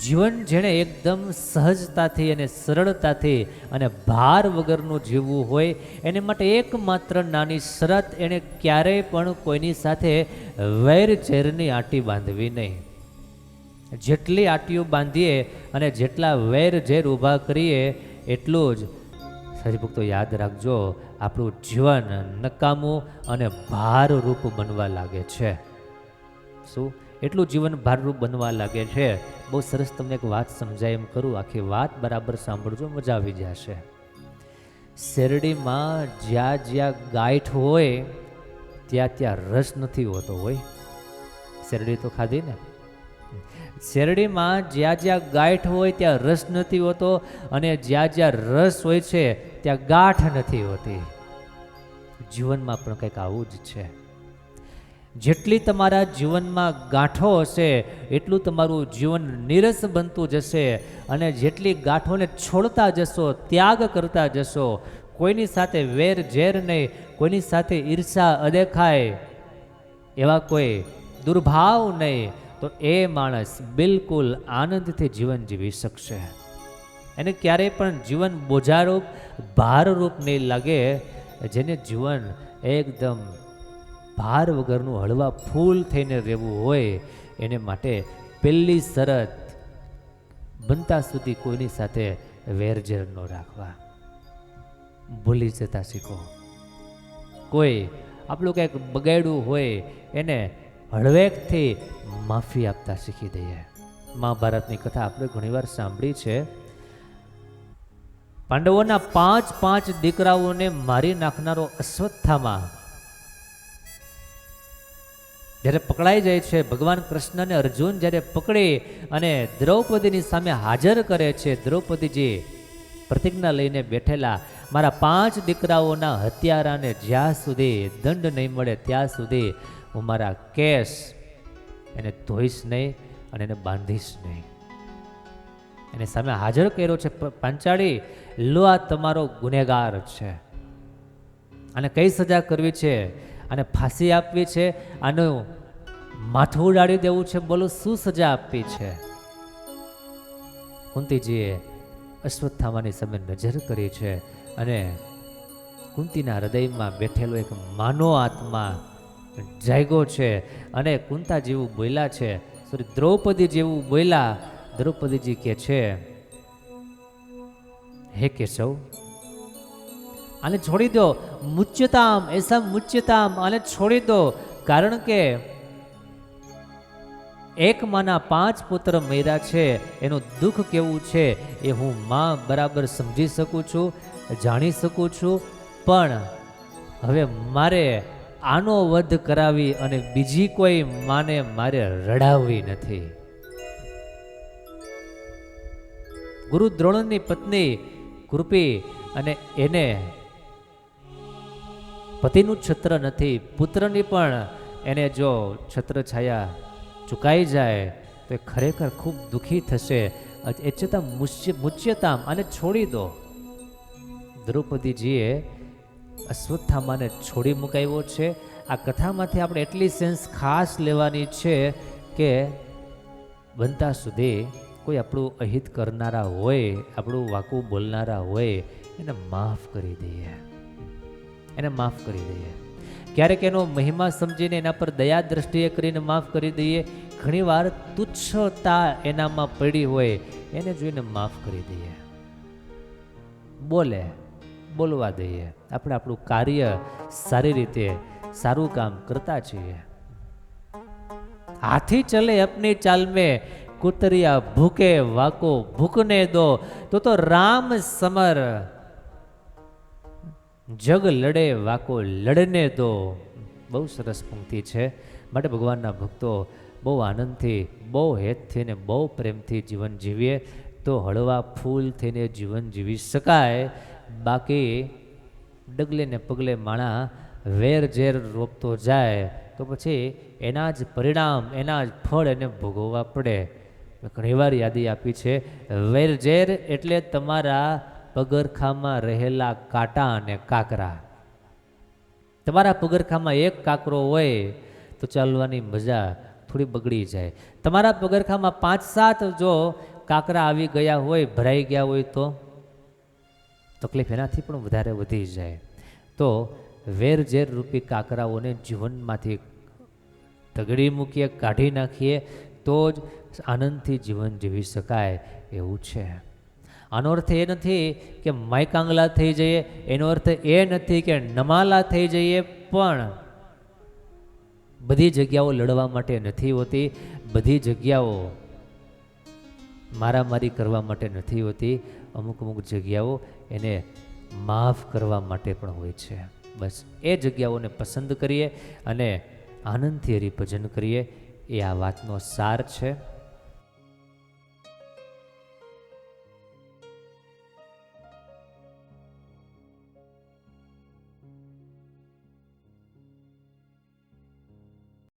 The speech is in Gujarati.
જીવન જેણે એકદમ સહજતાથી અને સરળતાથી અને ભાર વગરનું જીવવું હોય, એને માટે એકમાત્ર નાની શરત એણે ક્યારેય પણ કોઈની સાથે વૈર ઝેરની આંટી બાંધવી નહીં. જેટલી આંટીઓ બાંધીએ અને જેટલા વૈર ઝેર ઊભા કરીએ, એટલું જ. સજભક્તો યાદ રાખજો, આપણું જીવન નકામું અને ભારરૂપ બનવા લાગે છે. શું? એટલું જીવન ભારરૂપ બનવા લાગે છે. બહુ સરસ તમને એક વાત સમજાય એમ કરું. આખી વાત બરાબર સાંભળજો, મજા આવી જશે. શેરડીમાં જ્યાં જ્યાં ગાંઠ હોય, ત્યાં ત્યાં રસ નથી હોતો હોય. શેરડી તો ખાધી ને? શેરડીમાં જ્યાં જ્યાં ગાંઠ હોય, ત્યાં રસ નથી હોતો અને જ્યાં જ્યાં રસ હોય છે, ત્યાં ગાંઠ નથી હોતી. જીવનમાં પણ કંઈક આવું જ છે. જેટલી તમારા જીવનમાં ગાંઠો હશે, એટલું તમારું જીવન નીરસ બનતું જશે અને જેટલી ગાંઠોને છોડતા જશો, ત્યાગ કરતા જશો, કોઈની સાથે વેર ઝેર નહીં, કોઈની સાથે ઈર્ષા અદેખાય, એવા કોઈ દુર્ભાવ નહીં, તો એ માણસ બિલકુલ આનંદથી જીવન જીવી શકશે. એને ક્યારેય પણ જીવન બોજારૂપ, ભારરૂપ નહીં લાગે, જેને જીવન એકદમ ભાર વગરનું હળવા ફૂલ થઈને રહેવું હોય, એને માટે પહેલી શરત બનતા સુધી કોઈની સાથે વેરઝેર ન રાખવા. ભૂલી જતા શીખો. કોઈ આપણું કંઈક બગાડ્યું હોય, એને હળવેકથી માફી આપતા શીખી દઈએ. મહાભારતની કથા આપણે ઘણીવાર સાંભળી છે. પાંડવોના પાંચ પાંચ દીકરાઓને મારી નાખનારો અશ્વત્થામાં જ્યારે પકડાઈ જાય છે, ભગવાન કૃષ્ણને અર્જુન જ્યારે પકડી અને દ્રૌપદીની સામે હાજર કરે છે, દ્રૌપદીજી પ્રતિજ્ઞા લઈને બેઠેલા, મારા પાંચ દીકરાઓના હત્યારાને જ્યાં સુધી દંડ નહીં મળે, ત્યાં સુધી હું મારા કેસ એને ધોઈશ નહીં અને એને બાંધીશ નહીં. એની સામે હાજર કર્યો છે પાંચાળી, લો, આ તમારો ગુનેગાર છે. અને કઈ સજા કરવી છે? અને ફાંસી આપવી છે આનું માથું ઉડાડી દેવું છે બોલો શું સજા આપવી છે? કુંતીજીએ અશ્વત્થામાની સામે નજર કરી છે અને કુંતીના હૃદયમાં બેઠેલો એક માનો આત્મા જાગ્યો છે અને કુંતા જેવું બોલ્યા છે. સોરી, દ્રૌપદી જેવું બોલ્યા. દ્રૌપદીજી કે છે, હે કેશવ આને છોડી દો. મુચ્યતામ, એસા મુચ્યતામ આને છોડી દો. કારણ કે એક માના પાંચ પુત્ર મેરા છે. એનું દુઃખ કેવું છે એ હું માં બરાબર સમજી શકું છું, જાણી શકું છું. પણ હવે મારે આનો વધ કરાવી અને બીજી કોઈ માને મારે રડાવવી નથી. ગુરુ દ્રોણની પત્ની કૃપી અને એને પતિનું છત્ર નથી, પુત્રની પણ એને જો છત્ર છાયા ચુકાઈ જાય, તો એ ખરેખર ખૂબ દુઃખી થશે. એ છતાં મુચ્ય મુચ્યતામ આને છોડી દો. દ્રૌપદીજીએ અશ્વત્થામાને છોડી મુકાવ્યો છે. આ કથામાંથી આપણે એટલી સેન્સ ખાસ લેવાની છે કે બનતા સુધી કોઈ આપણું અહિત કરનારા હોય, આપણું વાકું બોલનારા હોય, એને માફ કરી દઈએ. એને માફ કરી દઈએ. ક્યારેક એનો મહિમા સમજીને એના પર દયા દ્રષ્ટિએ કરીને માફ કરી દઈએ. ઘણીવાર તુચ્છતા એનામાં પડી હોય એને જોઈને માફ કરી દઈએ. બોલે, બોલવા દઈએ. આપણે આપણું કાર્ય સારી રીતે સારું કામ કરતા છીએ. હાથી ચલે અપની ચાલ મેં કુતરિયા ભૂકે વાકો ભૂકને દો. તો તો રામ સમર જગ લડે, વાકો લડને દો બહુ સરસ પંક્તિ છે. માટે ભગવાનના ભક્તો બહુ આનંદથી, બહુ હેતથી ને બહુ પ્રેમથી જીવન જીવીએ. તો હળવા ફૂલ થઈને જીવન જીવી શકાય. બાકી ડગલે ને પગલે માણા વેર ઝેર રોપતો જાય, તો પછી એના જ પરિણામ, એના જ ફળ એને ભોગવવા પડે. ઘણીવાર યાદી આપી છે, વેર ઝેર એટલે તમારા પગરખામાં રહેલા કાંટા અને કાકરા. તમારા પગરખામાં એક કાકરો હોય તો ચાલવાની મજા થોડી બગડી જાય. તમારા પગરખામાં પાંચ સાત જો કાંકરા આવી ગયા હોય, ભરાઈ ગયા હોય તો? તકલીફ એનાથી પણ વધારે વધી જાય. તો વેર ઝેર રૂપી કાંકરાઓને જીવનમાંથી તગડી મૂકીએ, કાઢી નાખીએ, તો જ આનંદથી જીવન જીવી શકાય એવું છે. આનો અર્થ એ નથી કે માયકાંગલા થઈ જઈએ, એનો અર્થ એ નથી કે નમાલા થઈ જઈએ, પણ બધી જગ્યાઓ લડવા માટે નથી હોતી, બધી જગ્યાઓ મારામારી કરવા માટે નથી હોતી, અમુક અમુક જગ્યાઓ એને માફ કરવા માટે પણ હોય છે. બસ એ જગ્યાઓને પસંદ કરીએ અને આનંદથી હરિભજન કરીએ, એ આ વાતનો સાર છે.